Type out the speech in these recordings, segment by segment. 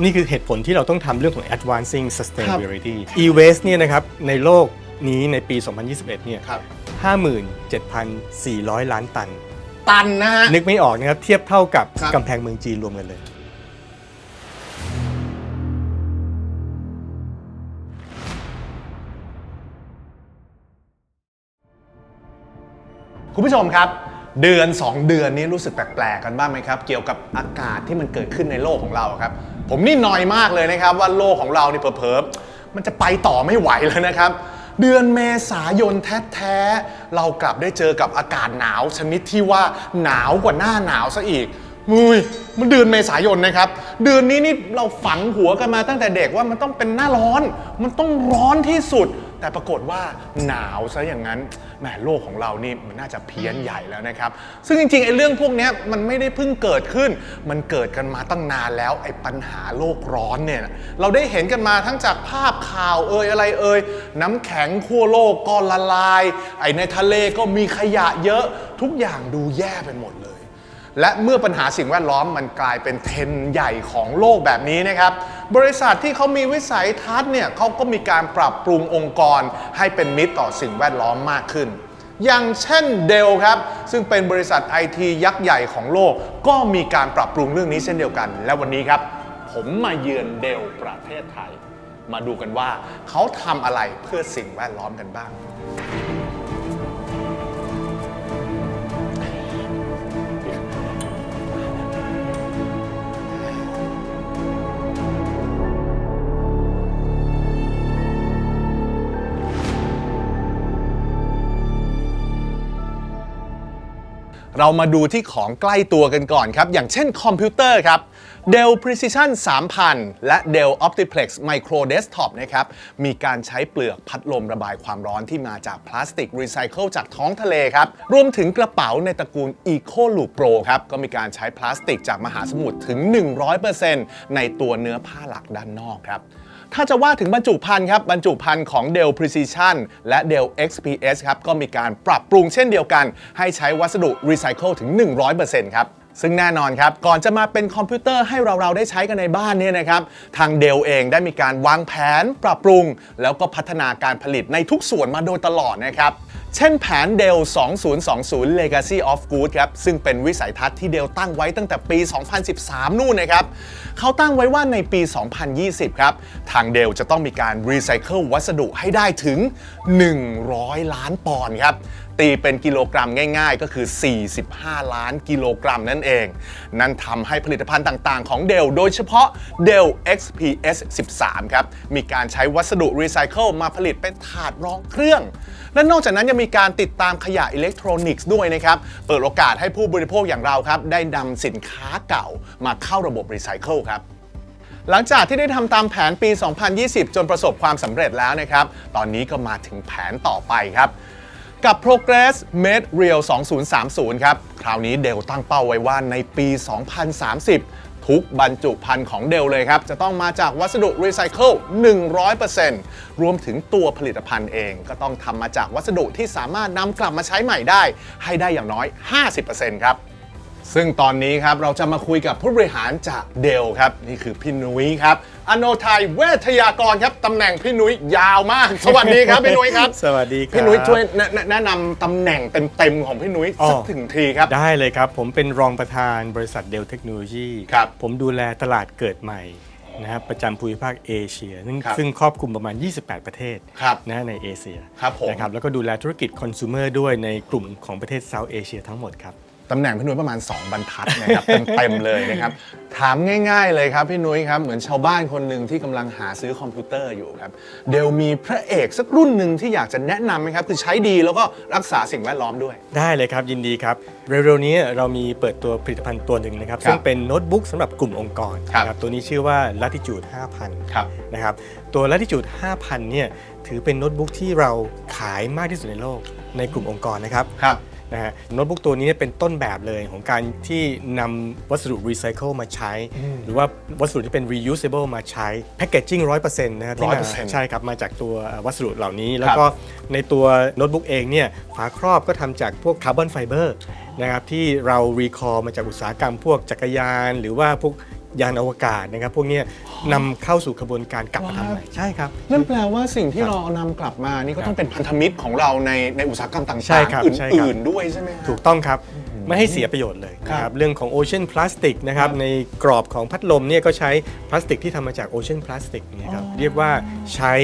นี่คือเหตุผลที่เราต้องทำเรื่องของ advancing sustainability e-waste เนี่ยนะครับในโลกนี้ในปี 2021 เนี่ย ครับ 57,400 ล้านตัน ตันนะฮะ นึกไม่ออกนะครับ เทียบเท่ากับครับ กำแพงเมืองจีนรวมกันเลย คุณผู้ชมครับ เดือน 2 เดือนนี้รู้สึกแปลกๆกันบ้างไหมครับ เกี่ยวกับอากาศที่มันเกิดขึ้นในโลกของเราครับ ผมนี่นอยมากเลยนะครับ ว่าโลกของเรานี่เผลอๆมันจะไปต่อไม่ไหวแล้วนะครับ เดือนเมษายนแท้ๆเรากลับได้เจอกับอากาศหนาวชนิดที่ว่าหนาวกว่าหน้าหนาวซะอีกมุยมันเดือนเมษายนนะครับ เดือนนี้นี่เราฝังหัวกันมาตั้งแต่เด็กว่ามันต้องเป็นหน้าร้อน มันต้องร้อนที่สุด แต่ปรากฏว่าหนาวซะอย่างนั้นแหมโลกของเรานี่มันน่าจะเพี้ยนใหญ่แล้วนะครับ ซึ่งจริงๆไอ้เรื่องพวกนี้มันไม่ได้เพิ่งเกิดขึ้น มันเกิดกันมาตั้งนานแล้วไอ้ปัญหาโลกร้อนเนี่ยเราได้เห็นกันมาทั้งจากภาพข่าวเอ่ยอะไรเอ่ยน้ำแข็งขั้วโลกก็ละลาย ไอ้ในทะเลก็มีขยะเยอะทุกอย่างดูแย่ไปหมด และเมื่อปัญหาสิ่งแวดล้อมมันกลายเป็นเทรนใหญ่ของโลกแบบนี้นะครับ บริษัทที่เขามีวิสัยทัศน์เนี่ยเขาก็มีการปรับปรุงองค์กร ให้เป็นมิตรต่อสิ่งแวดล้อมมากขึ้น อย่างเช่นเดลครับ ซึ่งเป็นบริษัทไอทียักษ์ใหญ่ของโลก ก็มีการปรับปรุงเรื่องนี้เช่นเดียวกัน และวันนี้ครับ ผมมาเยือนเดลประเทศไทย มาดูกันว่าเขาทำอะไรเพื่อสิ่งแวดล้อมกันบ้าง เรามาดูที่ของใกล้ตัวกันก่อนครับ อย่างเช่นคอมพิวเตอร์ครับ Dell Precision 3000 และ Dell Optiplex Micro Desktop นะครับ มีการใช้เปลือกพัดลมระบายความร้อนที่มาจากพลาสติกรีไซเคิลจากท้องทะเลครับ รวมถึงกระเป๋าในตระกูล Eco Loop Pro ครับ ก็มีการใช้พลาสติกจากมหาสมุทรถึง 100%ในตัวเนื้อผ้าหลักด้านนอกครับ ถ้าจะว่าถึงบรรจุภัณฑ์ครับบรรจุภัณฑ์ของ Dell Precision และ Dell XPS ครับก็มีการปรับปรุงเช่นเดียวกัน ให้ใช้วัสดุรีไซเคิลถึง 100%ครับซึ่งแน่นอนครับ ก่อนจะมาเป็นคอมพิวเตอร์ให้เราเราได้ใช้กันในบ้านเนี่ยนะครับ ทางเดลเองได้มีการวางแผนปรับปรุง แล้วก็พัฒนาการผลิตในทุกส่วนมาโดยตลอดนะครับ เช่นแผน d ด l 2020 Legacy of Good ครับ ซึ่งเป็นวิสัยทัศน์ที่เดลตั้งไว้ตั้งแต่ปี 2013 นู่นนะครับ เขาตั้งไว้ว่าในปี 2020 ครับ ทางเดลจะต้องมีการรีไซเคิลวัสดุให้ได้ถึง 100 ล้านปอนด์ครับ ตีเป็นกิโลกรัมง่ายๆ ก็คือ 45 ล้านกิโลกรัมนั่นเอง นั่นทำให้ผลิตภัณฑ์ต่างๆ ของ Dell โดยเฉพาะ Dell XPS 13 ครับ มีการใช้วัสดุรีไซเคิลมาผลิตเป็นถาดรองเครื่อง และนอกจากนั้นยังมีการติดตามขยะอิเล็กทรอนิกส์ด้วยนะครับ เปิดโอกาสให้ผู้บริโภคอย่างเราครับ ได้นำสินค้าเก่ามาเข้าระบบรีไซเคิลครับหลังจากที่ได้ทำตามแผนปี 2020 จนประสบความสำเร็จแล้วนะครับ ตอนนี้ก็มาถึงแผนต่อไปครับ กับ Progress Made Real 2030 ครับ คราวนี้เดลตั้งเป้าไว้ว่าในปี 2030 ทุกบรรจุภัณฑ์ของเดลเลยครับ จะต้องมาจากวัสดุรีไซเคิล 100%รวมถึงตัวผลิตภัณฑ์เองก็ต้องทำมาจากวัสดุที่สามารถนำกลับมาใช้ใหม่ได้ ให้ได้อย่างน้อย 50%ครับ ซึ่งตอนนี้ครับเราจะมาคุยกับผู้บริหารจากเดลครับ นี่คือพี่นุ้ยครับ อโนไทยเวทยากรครับตำแหน่งพี่นุ้ยยาวมาก สวัสดีครับพี่นุ้ยครับ สวัสดีครับ พี่นุ้ยช่วยแนะแนะแนะนำตำแหน่งเต็มๆของพี่นุ้ยอ๋อ สักถึงทีครับ ได้เลยครับ ผมเป็นรองประธานบริษัทเดลเทคโนโลยีครับผมดูแลตลาดเกิดใหม่นะครับประจำภูมิภาคเอเชียซึ่งครับซึ่งครอบคลุมประมาณ 28 ประเทศครับนะฮะในเอเชียครับผม นะครับแล้วก็ดูแลธุรกิจคอน sumer ด้วยในกลุ่มของประเทศเซาท์เอเชียทั้งหมดครับ ตำแหน่งพี่นุ้ยประมาณ 2 บรรทัดนะครับ เต็มๆเลยนะครับ ถามง่าย ๆ เลยครับพี่นุ้ยครับ เหมือนชาวบ้านคนหนึ่งที่กำลังหาซื้อคอมพิวเตอร์อยู่ครับ เดลมีพระเอกสักรุ่นหนึ่งที่อยากจะแนะนำไหมครับ คือใช้ดีแล้วก็รักษาสิ่งแวดล้อมด้วย ได้เลยครับยินดีครับ เร็วๆนี้เรามีเปิดตัวผลิตภัณฑ์ตัวหนึ่งนะครับ ครับซึ่งเป็นโน้ตบุ๊กสำหรับกลุ่มองค์กรครับ นะตัวนี้ชื่อว่า Latitude 5,000 ครับ นะครับตัว Latitude 5,000 เนี่ยถือเป็นโน้ตบุ๊กที่เราขายมากที่สุดในโลกในกลุ่มองค์กรนะครับ ครับ นะฮะโน้ตบุ๊กตัวนี้เนี่ยเป็นต้นแบบเลยของการที่นำวัสดุรีไซเคิลมาใช้ หรือว่าวัสดุที่เป็น reusable มาใช้แพ c เกจจิ้งร้อยเปอร์เซ็นต์นะฮะที่มา100%ใช่ครับ มาจากตัววัสดุเหล่านี้ แล้วก็ในตัวโน้ตบุ๊กเองเนี่ยฝาครอบก็ทำจากพวกคาร์บอนไฟเบอร์นะครับที่เรารีคอร์มาจากอุตสาหกรรมพวกจักรยาน หรือว่าพวก ยานอวกาศนะครับ พวกเนี้ยนำเข้าสู่กระบวนการกลับมาทำใหม่ใช่ครับ นั่นแปลว่าสิ่งที่ครับเรานำกลับมานี่ก็ต้องเป็นพันธมิตรของเราในในอุตสาหกรรมต่างใช่ครับๆใช่ครับอื่นๆด้วยใช่ไหมฮะ ถูกต้องครับ ไม่ให้เสียประโยชน์เลยนะคครัรับบเรื่องของโอเชียนพลาสติกนะครับในกรอบของพัดลมเนี่ยก็ใช้พลาสติกที่ทำมาจากโอเชียนพลาสติกเนี่ยครับเรียกว่าใช้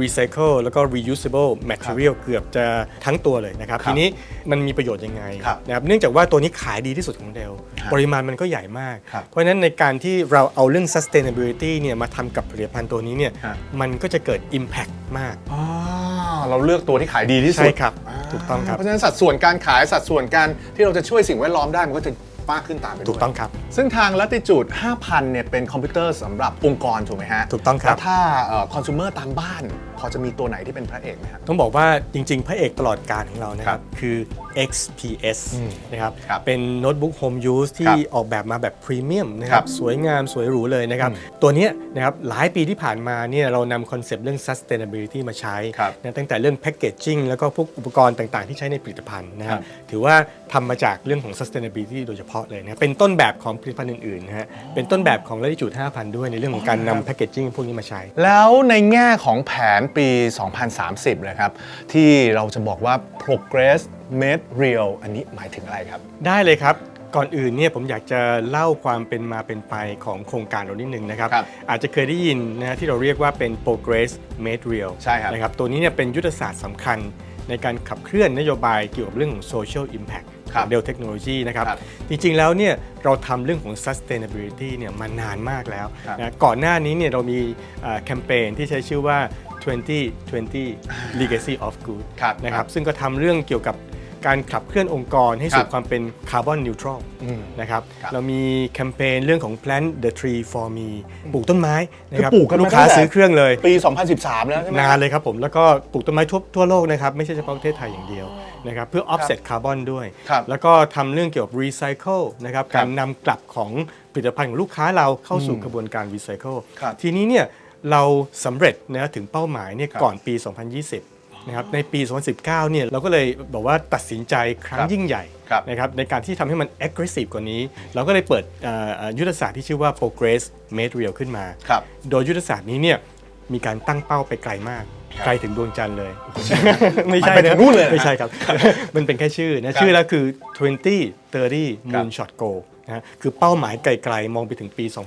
รีไซเคิลแล้วก็ reusable material เกือบจะทั้งตัวเลยนะครับครับทีนี้มันมีประโยชน์ยังไงครับนะครับเนื่องจากว่าตัวนี้ขายดีที่สุดของเดลครับปริมาณมันก็ใหญ่มากครับเพราะฉะนั้นในการที่เราเอาเรื่อง sustainability เนี่ยมาทำกับผลิตภัณฑ์ตัวนี้เนี่ยครับมันก็จะเกิด impact มากอ่าเราเลือกตัวที่ขายดีที่สุดใช่ครับถูกต้องครับเพราะฉะนั้นสัดส่วนการขายสัดส่วนการที่เราจะช่วยสิ่งแวดล้อมได้มันก็จะ มากขึ้นตามไปด้วยถูกต้องครับ ซึ่งทาง Latitude 5,000เนี่ยเป็นคอมพิวเตอร์สำหรับองค์กรถูกไหมฮะถูกต้องครับ แล้วถ้าคอน sumer ตามบ้าน พอจะมีตัวไหนที่เป็นพระเอกไหมฮะต้องบอกว่าจริง ๆ พระเอกตลอดการของเรานะคครัรับบคือ XPS นะครับครับ เป็นโน้ตบุ๊กโฮมยูสคที่รับออกแบบมาแบบพรีเมียมนะคครัรับบสวยงามสวยหรูเลยนะครับ ตัวเนี้ยนะครับหลายปีที่ผ่านมาเนี่ยเรานำคอนเซปต์เรื่อง sustainability มาใช้ครับนะตั้งแต่เรื่อง packaging แล้วก็พวกอุปกรณ์ต่างๆ ที่ใช้ในผลิตภัณฑ์นะครัครับบถือว่าทำมาจากเรื่องของ sustainability โดยเฉพาะเลยนะเป็นต้นแบบของผลิตภัณฑ์อื่นๆนะฮะเป็นต้นแบบของ Latitude 5,000 ด้วยในเรื่องของการนำ packaging พวกนี้มาใช้ แล้วในแง่ของแผนปี 2030 นะครับ ที่เราจะบอกว่า progress made real อันนี้หมายถึงอะไรครับ ได้เลยครับ ก่อนอื่นเนี่ยผมอยากจะเล่าความเป็นมาเป็นไปของโครงการเรานิดนึงนะครับ ครับอาจจะเคยได้ยินนะฮะที่เราเรียกว่าเป็น progress made real ใช่ครับ นะครับ ตัวนี้เนี่ยเป็นยุทธศาสตร์สำคัญในการขับเคลื่อนนโยบายเกี่ยวกับเรื่องของ social impact ครัขอบงเดลเทคโนโลยีนะครับ ครับจริงๆแล้วเนี่ยเราทำเรื่องของ sustainability เนี่ยมานานมากแล้วครับ นะก่อนหน้านี้เนี่ยเรามีเอ่อแคมเปญที่ใช้ชื่อว่า 2020 legacy of good ครับนะครับซึ่งก็ทำเรื่องเกี่ยวกับการขับเคลื่อนองค์กรให้สู่ครับความเป็นคาร์บอนนิวทรัลอืมนะครับครับเรามีแคมเปญเรื่องของ plant the tree for me ปลูกต้นไม้นะครับคือปลูกกันมาลูกค้าตั้งแต่ซื้อเครื่องเลย ปี 2013 แล้วใช่ไหมนานเลยครับผมแล้วก็ปลูกต้นไม้ทั่วทั่วโลกนะครับไม่ใช่เฉพาะประเทศไทยอย่างเดียวนะครับเพื่อ offset คาร์บอนด้วยครับแล้วก็ทำเรื่องเกี่ยวกับ recycle นะครับครับการนำกลับของผลิตภัณฑ์ของลูกค้าเราเข้าสู่กระบวนการ recycle ครับทีนี้เนี่ย เราสำเร็จนะถึงเป้าหมายเนี่ยครับก่อนปี 2020นะครับในปี 2019เนี่ยเราก็เลยบอกว่าตัดสินใจครั้คงรับยิ่งใหญ่ครับนะครับในการที่ทำให้มัน aggressive กว่านี้ เราก็เลยเปิดเอ่อเอ่อยุทธศาสตร์ที่ชื่อว่า progress made real ขึ้นมาครับโดยยุทธศาสตร์นี้เนี่ยมีการตั้งเป้าไปไกลมากไกลถึงดวงจันทร์เลย ไม่ใช่ไปถึงนู่นเลยเหรอไม่ใช่ครับ มันเป็นแค่ชื่อนะชื่อแล้วคือ 20 30 moonshot goal นะฮะคือเป้าหมายไกลๆ มองไปถึงปีอ๋อ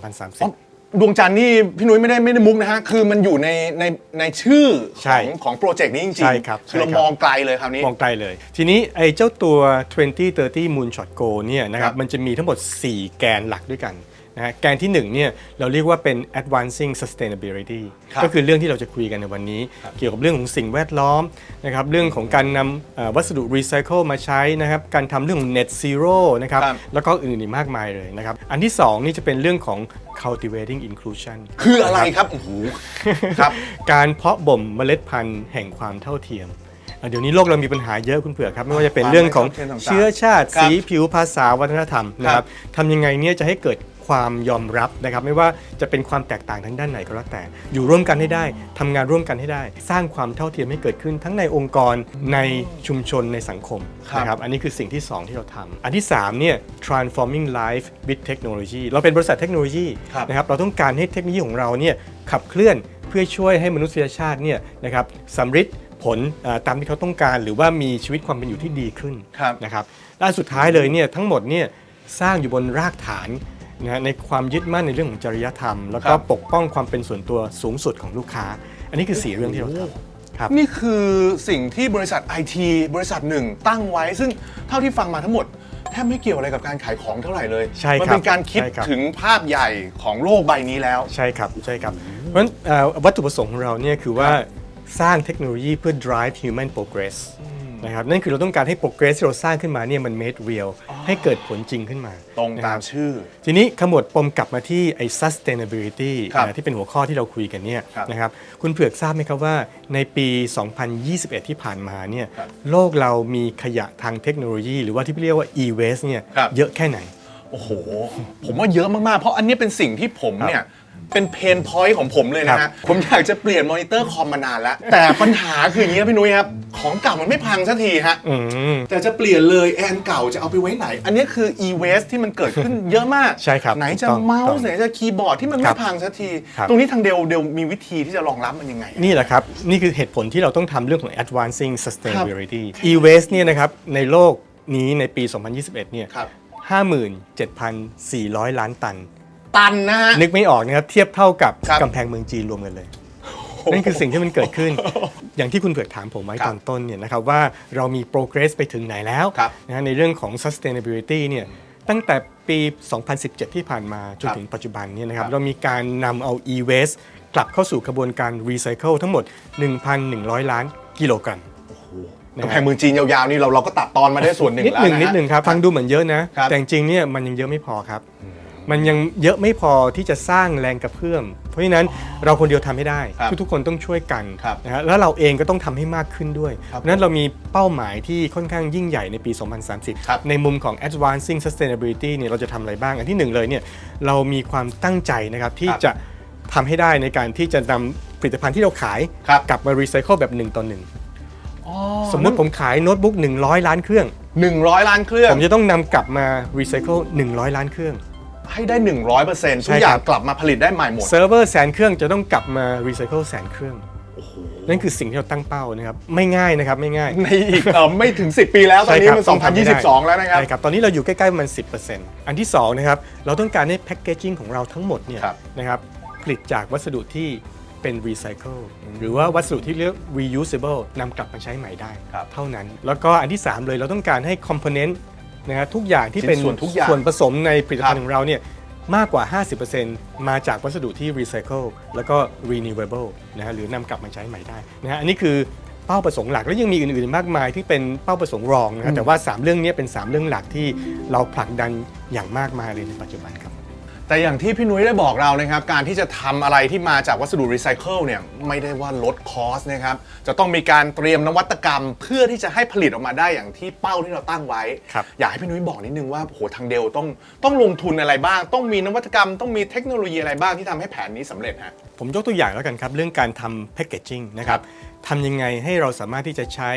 2030 ดวงจันทร์นี่พี่นุ้ยไม่ได้ไม่ได้มุกนะฮะ คือมันอยู่ในในในชื่อใช่ของของโปรเจกต์นี้จริงๆใช่ครับคือเราใช่ครับ มองไกลเลยคราวนี้ มองไกลเลย ทีนี้ไอ้เจ้าตัว 2030 moonshot goal เนี่ยนะครัครับบ มันจะมีทั้งหมด 4 แกนหลักด้วยกัน นะฮะแกนที่1เนี่ยเราเรียกว่าเป็น advancing sustainability ครับก็คือเรื่องที่เราจะคุยกันในวันนี้ เกี่ยวกับเรื่องของสิ่งแวดล้อมนะครับเรื่องของการนำเอ่อวัสดุรีไซเคิลมาใช้นะครับการทำเรื่องของ net zero นะครับครับแล้วก็อื่นๆอีกมากมายเลยนะครับอันที่ 2 นี่จะเป็นเรื่องของ cultivating inclusion คืออะไรครับโอ้โหครับการเพาะบ่มเมล็ดพันธุ์แห่งความเท่าเทียมอะเดี๋ยวนี้โลกเรามีปัญหาเยอะคุณเผือกครับ ไม่ว่าจะเป็นเรื่องของความไม่เท่าเทียมต่างๆเชื้อชาติครับสีผิวภาษาวัฒนธรรมนะคครัรับบทำยังไงเนี่ยจะให้เกิด ความยอมรับนะครับ ไม่ว่าจะเป็นความแตกต่างทางด้านไหนก็แล้วแต่ อยู่ร่วมกันให้ได้ทำงานร่วมกันให้ได้ สร้างความเท่าเทียมให้เกิดขึ้นทั้งในองค์กรในชุมชนในสังคมครับนะครับอันนี้คือสิ่งที่ 2 ที่เราทำอันที่3เนี่ย transforming life with technology เราเป็นบริษัทเทคโนโลยีครับนะครับเราต้องการให้เทคโนโลยีของเราเนี่ยขับเคลื่อนเพื่อช่วยให้มนุษยชาติเนี่ยนะครับสำฤทธิ์ผลเอ่อตามที่เขาต้องการหรือว่ามีชีวิตความเป็นอยู่ที่ดีขึ้นครับนะครับด้านสุดท้ายเลยเนี่ยทั้งหมดเนี่ยสร้างอยู่บนรากฐาน นะฮะในความยึดมั่นในเรื่องของจริยธรรม แล้วก็ครับ ปกป้องความเป็นส่วนตัวสูงสุดของลูกค้า อันนี้คือสี่เรื่องที่เราทำครับ นี่คือสิ่งที่บริษัทไอทีบริษัทหนึ่งตั้งไว้ ซึ่งเท่าที่ฟังมาทั้งหมดแทบไม่เกี่ยวอะไรกับการขายของเท่าไหร่เลยใช่ครับมัเป็นการคิดใช่ครับ ถึงภาพใหญ่ของโลกใบนี้แล้ว ใช่ครับ ใช่ครับ เพราะฉะนั้นเอ่อวัตถุประสงค์ของเราเนี่ยคือว่าสร้างเทคโนโลยีเพื่อ drive human progress นะครับนั่นคือเราต้องการให้ progress ที่เราสร้างขึ้นมาเนี่ยมัน made real ให้เกิดผลจริงขึ้นมาตรงนะคตาบ มชื่อ ทีนี้ขมวดปมกลับมาที่ไอ้ sustainability ครับนะที่เป็นหัวข้อที่เราคุยกันเนี่ยครับนะครับคุณเผือกทราบไหมครับว่าในปี 2021 ที่ผ่านมาเนี่ยครับโลกเรามีขยะทางเทคโนโลยี หรือว่าที่เรียกว่า e-waste เนี่ยครับ เยอะแค่ไหน โอ้โห ผมว่าเยอะมาก ๆ เพราะอันนี้เป็นสิ่งที่ผมครับเนี่ย เป็นเพนพอยต์ของผมเลยนะครัฮะบผมอยากจะเปลี่ยนมอนิเตอร์คอมมานานแล้ว แต่ปัญหาคืออย่างนี้ครับพี่นุ้ยครับ ของเก่ามันไม่พังสักทีฮะอืมแต่จะเปลี่ยนเลยแอนเก่าจะเอาไปไว้ไหน อันนี้คือ e waste ที่มันเกิดขึ้นเยอะมากใช่ครับไหนจะถูกต้องเมาถูกต้ส์องไหนจะคีย์บอร์ดที่มันคไม่รับพังสักทีครับตรงนี้ทางเดลเดลมีวิธีที่จะรองรับมันยังไง นี่แหละครับ นี่คือเหตุผลที่เราต้องทำเรื่องของ advancing sustainability e-waste เนี่ยนะครับในโลกนี้ในปี 2021 เนี่ยครับ57,400 ล้านตัน ตันนะฮะ นึกไม่ออกนะครับเทียบเท่ากับครับ กำแพงเมืองจีนรวมกันเลย นั่นคือสิ่งที่มันเกิดขึ้น อย่างที่คุณเผือกถามผมไว้ครับตอนต้นเนี่ยนะครับว่าเรามี progress ไปถึงไหนแล้วครับนะฮะในเรื่องของ sustainability เนี่ยตั้งแต่ปี 2017 ที่ผ่านมาจนครับถึงปัจจุบันเนี่ยนะครับครับ เรามีการนำเอา e-waste กลับเข้าสู่กระบวนการ recycle ทั้งหมด 1,100 ล้านกิโลกรัมนะฮะกำแพงเมืองจีนยาวๆนี่เราเราก็ตัดตอนมาได้ส่วนหนึ่งนิดแล้วหนึ่งนะนิดหนึ่งครับ ฟังดูเหมือนเยอะนะ ครับแต่จริงๆเนี่ยมันยังเยอะไม่พอครับ มันยังเยอะไม่พอที่จะสร้างแรงกระเพื่อม เพราะฉะนั้นเราคนเดียวทำไม่ได้ ครับทุกๆคนต้องช่วยกันครับนะฮะแล้วเราเองก็ต้องทำให้มากขึ้นด้วยครับเพราะฉะนั้นเรามีเป้าหมายที่ค่อนข้างยิ่งใหญ่ในปี ครับ2030 ในมุมของ advancing sustainability เนี่ยเราจะทำอะไรบ้าง อันที่หนึ่งเลยเนี่ยเรามีความตั้งใจนะครับที่ครับจะทำให้ได้ในการที่จะนำผลิตภัณฑ์ที่เราขายครับ กลับมา recycle แบบหนึ่งต่อหนึ่งอ๋อสมมุติผมขายโน้ตบุ๊ก100 ล้านเครื่องหนึ่งร้อยล้านเครื่อง ผมจะต้องนำกลับมา recycle 100 ล้านเครื่อง ให้ได้ 100%ทุใช่กครับอย่างกลับมาผลิตได้ใหม่หมด เซิร์ฟเวอร์แสนเครื่องจะต้องกลับมา recycle แสนเครื่อง นั่นคือสิ่งที่เราตั้งเป้านะครับ ไม่ง่ายนะครับ ไม่ง่าย ในอีกเอ่อไม่ถึง 10 ปีแล้ว ตอนนี้มันใช่ครับต้องทำให้ได้2022 แล้วนะครับ ใช่ครับ ตอนนี้เราอยู่ใกล้ๆประมัน10%อันที่2นะครับ เราต้องการให้แพ c เกจิ้งของเราทั้งหมดเนี่ยครับ นะครับ ผลิตจากวัสดุที่เป็น recycle หรือว่าวัสดุที่เรียก reusable นำกลับมาใช้ใหม่ได้ ครับ เท่านั้น แล้วก็อันที่ 3 เลยเราต้องการให้ component นะครับทุกอย่างที่เป็นชิ้นส่วนทุกอย่าง ส่วนผสมในผลิตภัณฑ์ครับของเราเนี่ยมากกว่า 50%มาจากวัสดุที่ recycle แล้วก็ renewable นะฮะหรือนำกลับมาใช้ใหม่ได้นะฮะอันนี้คือเป้าประสงค์หลักแล้วยังมีอื่นๆ มากมายที่เป็นเป้าประสงค์รองนะฮะแต่ว่า 3 เรื่องนี้เป็น 3 เรื่องหลักที่เราผลักดันอย่างมากมายเลยในปัจจุบันครับ แต่อย่างที่พี่นุ้ยได้บอกเรานะครับ การที่จะทำอะไรที่มาจากวัสดุรีไซเคิลเนี่ยไม่ได้ว่าลดคอสนะครับ จะต้องมีการเตรียมนวัตกรรม เพื่อที่จะให้ผลิตออกมาได้อย่างที่เป้าที่เราตั้งไว้ ครับ อยากให้พี่นุ้ยบอกนิดนึงว่าโหทางเดลต้องต้องลงทุนอะไรบ้าง ต้องมีนวัตกรรม ต้องมีเทคโนโลยีอะไรบ้างที่ทำให้แผนนี้สำเร็จฮะ ผมยกตัวอย่างแล้วกันครับ เรื่องการทำแพ c เกจจิ้งนะครับ ทำยังไงให้เราสามารถที่จะใช้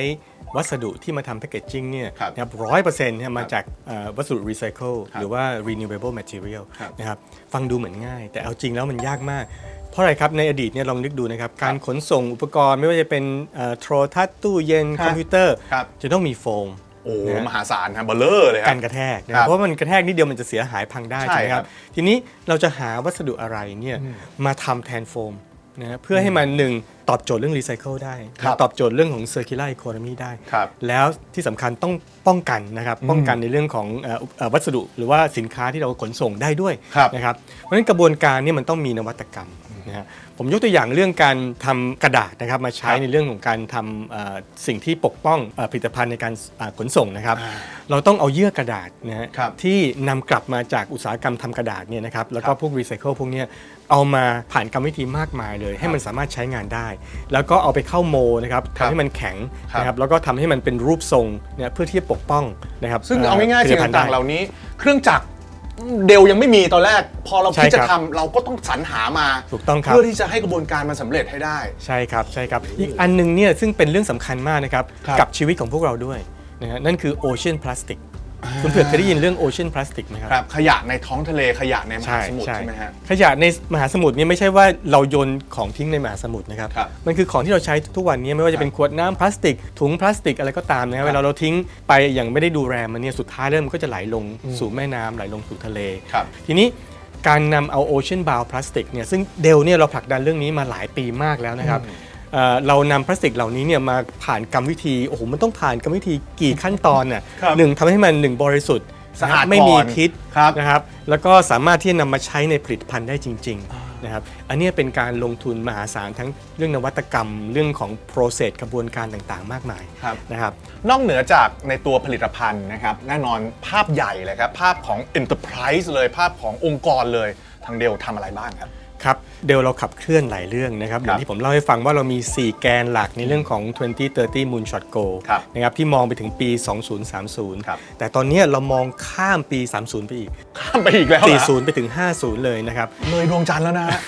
วัสดุที่มาทำแพ c เกจจิ้งเนี่ยครับนะครับร้อยเปอร์เซ็นต์มาจากเอ่อวัสดุรีไซเคิลครับหรือว่า renewable material ครับนะครับฟังดูเหมือนง่าย แต่เอาจริงแล้วมันยากมาก เพราะอะไรครับ ในอดีตเนี่ยลองนึกดูนะครับ การขนส่งอุปกรณ์ไม่ว่าจะเป็นเอ่อโทรทัศน์ตู้เย็น ครับคอมพิวเตอร์ ครับ จะต้องมีโฟม โอ้นะฮะมหาศาลฮะเบลเลอร์เลยคกัรับนกระแทกนะครัครับบเพราะว่ามันกระแทกนิดเดียวมันจะเสียหายพังได้ใช่ใช่ไหมคครัรับ บ ทีนี้เราจะหาวัสดุอะไรเนี่ยมาทำแทนโฟม นะฮะเพื่อให้มันหนึ่งตอบโจทย์เรื่องรีไซเคิลได้ ครับตอบโจทย์เรื่องของ circular economy ได้ ครับแล้วที่สำคัญต้องป้องกันนะครับป้องกันในเรื่องของเอ่อเอ่อวัสดุหรือว่าสินค้าที่เราขนส่งได้ด้วยครับ นะครับเพราะฉะนั้นกระบวนการเนี้มันต้องมีนวัตกรรม นะฮะผมยกตัวอย่างเรื่องการทำกระดาษนะครับมาใช้ครับในเรื่องของการทำเอ่อสิ่งที่ปกป้องเอ่อผลิตภัณฑ์ในการอ่าขนส่งนะครับ เราต้องเอาเยื่อกระดาษนะฮะครับที่นำกลับมาจากอุตสาหกรรมทำกระดาษเนี่ยนะครับแล้วก็พวกรีไซเคิลพวกเนี้ยเอามาผ่านกรรมวิธีมากมายเลย ให้มันสามารถใช้งานได้ แล้วก็เอาไปเข้าโมนะครับครับทำให้มันแข็งครับนะครับแล้วก็ทำให้มันเป็นรูปทรงเนี่ยเพื่อที่จะปกป้องนะครับซึ่งเอาง่ายๆผลิสิ่ตงภัณฑ์ต่างได้ๆเหล่านี้ เครื่องจักร เดลยังไม่มีตอนแรก พอเราใช่คิดจะครับทำเราก็ต้องสรรหามาถูกต้องครับ เพื่อที่จะให้กระบวนการมันสำเร็จให้ได้ ใช่ครับใช่ครับ อีกอันหนึงเนี่ยซึ่งเป็นเรื่องสำคัญมากนะครับ ครับ กับชีวิตของพวกเราด้วยนะฮะนั่นคือโอเชียนพลาสติก คุณเผือกเคยได้ยินเรื่องโอเชียนพลาสติกไหมครับครับ ขยะในท้องทะเลขยะในมหาสมุทรใช่ไหมฮะ ขยะในมหาสมุทรเนี่ยไม่ใช่ว่าเราโยนของทิ้งในมหาสมุทรนะครับ ครับมันคือของที่เราใช้ทุกวันนี้ไม่ว่าจะเป็นขวดน้ำพลาสติก ถุงพลาสติกอะไรก็ตามนะครับเวลาเราทิ้งไปอย่างไม่ได้ดูแลมันเนี่ยสุดท้ายแล้วมันก็จะไหลลงสู่แม่น้ำไหลลงสู่ทะเล ครับ ทีนี้การนำเอาโอเชียนบาวพลาสติกเนี่ยซึ่งเดลเนี่ยเราผลักดันเรื่องนี้มาหลายปีมากแล้วนะครับ เอ่อเรานำพลาสติกเหล่านี้เนี่ยมาผ่านกรรมวิธีโอ้โหมันต้องผ่านกรรมวิธีกี่ขั้นตอนน่ะครับหนึ่งทำให้มันหนึ่งบริสุทธิ์สะอาดไม่มีก่อนพิษครับ นะครับแล้วก็สามารถที่จะนำมาใช้ในผลิตภัณฑ์ได้จริงๆนะครับอันเนี้ยเป็นการลงทุนมหาศาลทั้งเรื่องนวัตกรรมเรื่องของ process กระบวนการต่างๆ มากมายครับ นะครับ นอกเหนือจากในตัวผลิตภัณฑ์นะครับ แน่นอนภาพใหญ่เลยครับ ภาพของ Enterprise เลยภาพขององค์กรเลยทางเดลทำอะไรบ้างครับ ครับเดลเราขับเคลื่อนหลายเรื่องนะครับอย่างที่ผมเล่าให้ฟังว่าเรามี 4 แกนหลักในเรื่องของ 2030 Moonshot Goal ครับนะครับที่มองไปถึงปีครับ2030 แต่ตอนเนี้ยเรามองข้ามปี 30 ไปอีก ข้ามไปอีกแล้วเหรอ40 ไปถึง 50 เลยนะครับเลยดวงจันทร์แล้วนะฮะ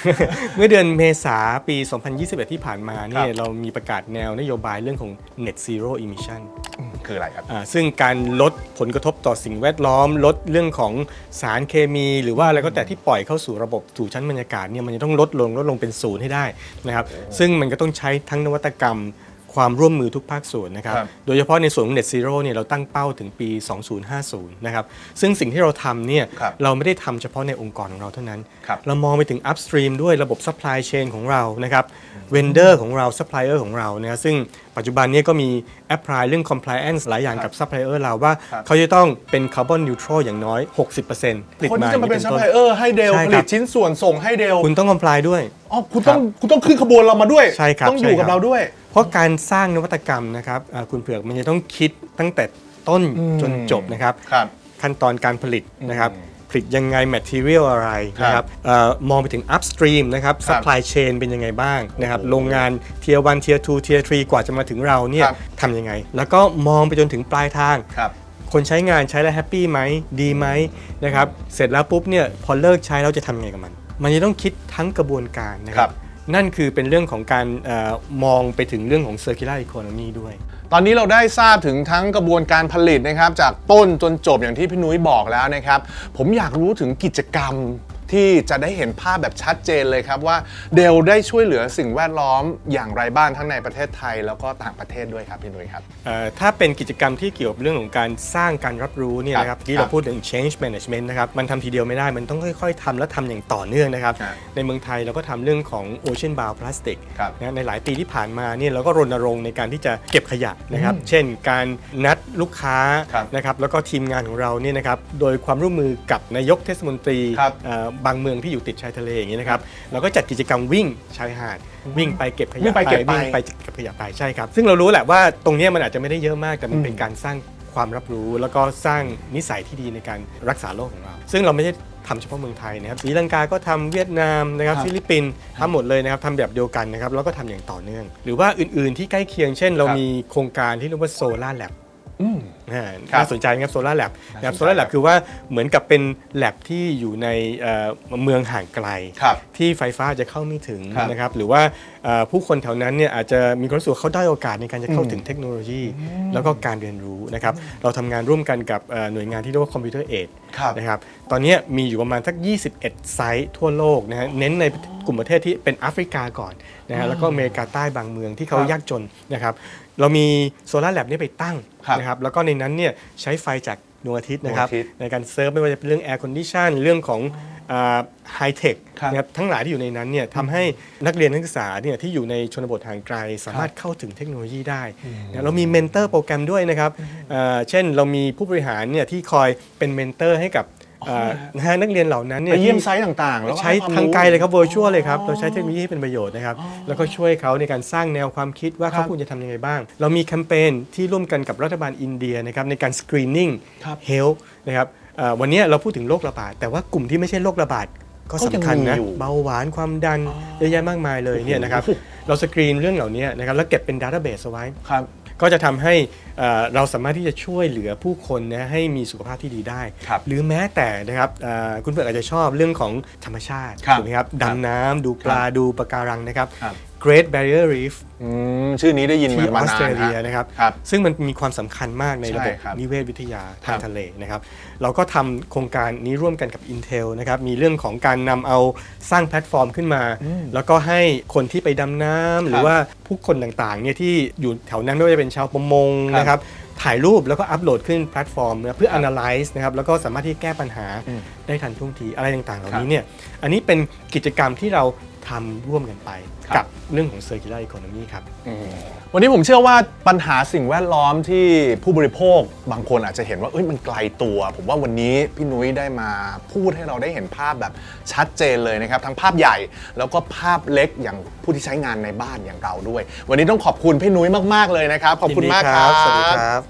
เมื่อเดือนเมษาปี 2021 ที่ผ่านมาเนี่คยรับเรามีประกาศแนวนโยบายเรื่องของ Net Zero Emission คืออะไรครับ อ่าซึ่งการลดผลกระทบต่อสิ่งแวดล้อม ลดเรื่องของสารเคมี หรือว่าอะไรก็แต่ที่ปล่อยเข้าสู่ระบบสู่ชั้นบรรยากาศเนี่ยมันจะต้องลดลงลดลงเป็นศูนย์ให้ได้นะครับซึ่งมันก็ต้องใช้ทั้งนวัตกรรม ความร่วมมือทุกภาคส่วนนะครับ ครับ โดยเฉพาะในส่วนของ Net Zero เนี่ยเราตั้งเป้าถึงปี 2050 นะครับ ซึ่งสิ่งที่เราทำเนี่ยครับเราไม่ได้ทำเฉพาะในองค์กรของเราเท่านั้น ครับ เรามองไปถึง upstream ด้วยระบบ supply chain ของเรานะครับ vendor ของเรา supplier ของเรานะซึ่ง ปัจจุบันเนี้ก็มี apply เรื่อง compliance หลายอย่างกับ supplier เราว่าครับ เขาจะต้องเป็น carbon neutral อย่างน้อย 60%ผลิตคนที่จะมาเป็นอย่ซัพงพลายเออร์ให้เดลใช่ผคลิรัตบชิ้นส่วนส่งให้เดลคุณต้อง comply ด้วย อ๋อคุณต้องคุณต้องขึ้นขบวนเรามาด้วย ใช่ครับต้องอยู่ใช่ครักับ บเราด้วย เพราะการสร้างนวัตกรรมนะครับอ่าคุณเผือกมันจะต้องคิดตั้งแต่ต้นอืมจนจบนะครับ ครับ ขั้นตอนการผลิตนะครับอืม ผลิตยังไง material อะไรนะคครัรับบเออมองไปถึง upstream นะครับ supply chain เป็นยังไงบ้างนะครับโอ้โหโรงงาน tier 1 tier 2 tier 3กว่าจะมาถึงเราเนี่ยครับ ทำยังไง แล้วก็มองไปจนถึงปลายทาง ครับ คนใช้งานใช้แล้วแฮปปี้ไหมดีไหมนะครับเสร็จแล้วปุ๊บเนี่ยพอเลิกใช้แล้วจะทำยังไงกับมัน มันจะต้องคิดทั้งกระบวนการนะคครัรับ บ นั่นคือเป็นเรื่องของการเออมองไปถึงเรื่องของ circular economy ด้วย ตอนนี้เราได้ทราบถึงทั้งกระบวนการผลิตนะครับ จากต้นจนจบอย่างที่พี่นุ้ยบอกแล้วนะครับ ผมอยากรู้ถึงกิจกรรม ที่จะได้เห็นภาพแบบชัดเจนเลยครับว่าเดลได้ช่วยเหลือสิ่งแวดล้อมอย่างไรบ้างทั้งในประเทศไทย แล้วก็ต่างประเทศด้วยครับพี่นุ้ยครับ เอ่อถ้าเป็นกิจกรรมที่เกี่ยวกับเรื่องของการสร้างการรับรู้เนี่ยนะคครัรับบที่ครัเราบพูดถึง change management นะครับมันทำทีเดียวไม่ได้มันต้องค่อยๆทำและทำอย่างต่อเนื่องนะครับ ครับในเมืองไทยเราก็ทำเรื่องของ ocean bound plastic ครับนะในหลายปีที่ผ่านมาเนี่ยเราก็รณรงค์ในการที่จะเก็บขยะนะครับ เช่น การนัดลูกค้าครับนะครับแล้วก็ทีมงานของเราเนี่ยนะครับโดยความร่วมมือกับนายกเทศมนตรีครับ เอ่อบางเมืองที่อยู่ติดชายทะเลอย่างนี้นะครับเราก็จัดกิจกรรมวิ่งชายหาดวิ่งไปเก็บขวิ่ยะงไปเก็บไป วิ่งไปเก็บขยะไปใช่ครับ ซึ่งเรารู้แหละว่าตรงเนี้ยมันอาจจะไม่ได้เยอะมากแต่มันเป็นการสร้างความรับรู้ แล้วก็สร้างนิสัยที่ดีในการรักษาโลกของเรา ซึ่งเราไม่ใช่ทำเฉพาะเมืองไทยนะครับศรีลังกาก็ทำเวียดนามนะครับครับ ฟิลิปปินส์ทำหมดเลยนะครับทำแบบเดียวกันนะครับแล้วก็ทำอย่างต่อเนื่อง หรือว่าอื่นๆที่ใกล้เคียงเช่น เราครับมีโครงการที่เรียกว่าโซลาร์แลบ อืมอ่าครับ น่าสนใจนะครับโซลาร์แลบนะครับน่าสนใจโซลาร์แลบคือว่าเหมือนกับเป็นแลบที่อยู่ในเอ่อเมืองห่างไกลครับที่ไฟฟ้าจะเข้าไม่ถึงครับนะครับหรือว่าเอ่อผู้คนแถวนั้นเนี่ยอาจจะมีความรู้สึกว่าเขาได้อยโอกาสในการจะเข้าถึงเทคโนโลยี แล้วก็การเรียนรู้นะครับเราทำงานร่วมกันกับเอ่อหน่วยงานที่เรียกว่าคอมพิวเตอร์เอดครับนะครับตอนนี้มีอยู่ประมาณสัก 21 ไซต์ทั่วโลกนะฮะเน้นในกลุ่มประเทศที่เป็นแอฟริกาก่อนนะฮะแล้วก็อเมริกาใต้บางเมืองที่เขาครับยากจนนะครับเรามีโซลาร์แลบนี้ไปตั้งครับนะครับแล้วก็ในนั้นเนี่ยใช้ไฟจากดวงอาทิตย์นะครับดวงอาทิตย์ในการเซิร์ฟไม่ว่าจะเป็นเรื่องแอร์คอนดิชันเรื่องของไฮเทคครับนะครับทั้งหลายที่อยู่ในนั้นเนี่ยทำให้นักเรียนนักศึกษาเนี่ยที่อยู่ในชนบทห่างไกล สามารถเข้าถึงเทคโนโลยีได้นะเรามีเมนเตอร์โปรแกรมด้วยนะครับเอ่อเช่นเรามีผู้บริหารเนี่ยที่คอยเป็นเมนเตอร์ให้กับเอ่อนะฮะนักเรียนเหล่านั้นเนี่ไปยเยี่ยมที่ ไซต์ต่างๆ แล้วก็ใช้ให้ควมทางรู้ ไกลเลยครับ virtual เลยครับ เราใช้เทคโนโลยีให้เป็นประโยชน์นะครับ แล้วก็ช่วยเขาในการสร้างแนวความคิดว่าครัเขาบควรจะทำยังไงบ้าง เรามีแคมเปญที่ร่วมกันกับรัฐบาลอินเดียนะครับในการ screening ครับ health นะครับเอ่อวันนี้เราพูดถึงโรคระบาด แต่ว่ากลุ่มที่ไม่ใช่โรคระบาดก็ก็ยังสำคัญนะ มีอยู่เบาหวานความดันเยอะแยะมากมายเลยเนี่ยนะครับ เราสกรีนเรื่องเหล่านี้นะครับแล้วเก็บเป็นดัตเตอร์เบสเอาไว้ ครับ ก็จะทำให้เอ่อเราสามารถที่จะช่วยเหลือผู้คนนะให้มีสุขภาพที่ดีได้ครับหรือแม้แต่นะครับเอ่อคุณเพื่อนอาจจะชอบเรื่องของธรรมชาติครับถูกไหมครับดำน้ำดูปลาดูปะการังนะครับครับ Great Barrier Reef อืมชื่อนี้ได้ยินที่มาออมาสนาเตรนเลียฮะ นะครับ ครับซึ่งมันมีความสำคัญมากในระบบใช่ครับนิเวศวิทยาครัทางบทะเลนะครับ เราก็ทำโครงการนี้ร่วมกันกับ Intel นะครับ มีเรื่องของการนำเอาสร้างแพลตฟอร์มขึ้นมา แล้วก็ให้คนที่ไปดำน้ำหรือว่าผู้คนต่างๆเนี่ยที่อยู่แถวนั้นไม่ว่าจะเป็นชาวประมงครับนะครับ ถ่ายรูปแล้วก็อัปโหลดขึ้นแพลตฟอร์มนะเพื่อ analyze นะครับ แล้วก็สามารถที่แก้ปัญหาได้ทันท่วงทีอะไรต่างๆ เหล่านี้เนี่ย อันนี้เป็นกิจกรรมที่เราทำร่วมกันไปครับ กับเรื่องของ circular economy ครับ วันนี้ผมเชื่อว่าปัญหาสิ่งแวดล้อมที่ผู้บริโภคบางคนอาจจะเห็นว่าเอ้ยมันไกลตัว ผมว่าวันนี้พี่นุ้ยได้มาพูดให้เราได้เห็นภาพแบบชัดเจนเลยนะครับ ทั้งภาพใหญ่แล้วก็ภาพเล็กอย่างผู้ที่ใช้งานในบ้านอย่างเราด้วย วันนี้ต้องขอบคุณพี่นุ้ยมาก ๆ เลยนะครับ ขอบคุณมากครับ สวัสดีครับ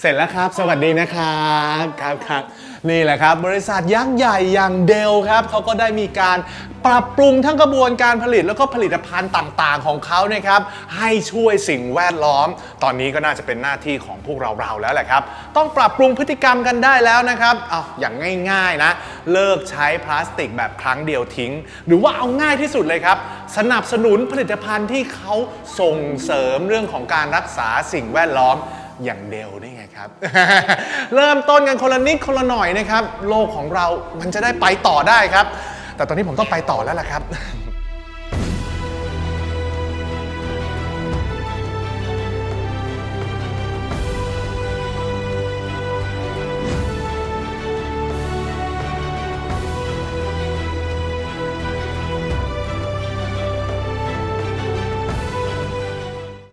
เสร็จแล้วครับ สวัสดีนะครับครับครับ นี่แหละครับ บริษัทยักษ์ใหญ่อย่างเดลครับเขาก็ได้มีการปรับปรุงทั้งกระบวนการผลิตแล้วก็ผลิตภัณฑ์ต่างๆ ของเขานะครับ ให้ช่วยสิ่งแวดล้อม ตอนนี้ก็น่าจะเป็นหน้าที่ของพวกเราๆแล้วแหละครับ ต้องปรับปรุงพฤติกรรมกันได้แล้วนะครับเอาอย่างง่ายๆนะ เลิกใช้พลาสติกแบบครั้งเดียวทิ้ง หรือว่าเอาง่ายที่สุดเลยครับ สนับสนุนผลิตภัณฑ์ที่เขาส่งเสริมเรื่องของการรักษาสิ่งแวดล้อม อย่างเดลนี่ไงครับ เริ่มต้นกันคนละนิดคนละหน่อยนะครับ โลกของเรามันจะได้ไปต่อได้ครับ แต่ตอนนี้ผมต้องไปต่อแล้วล่ะครับ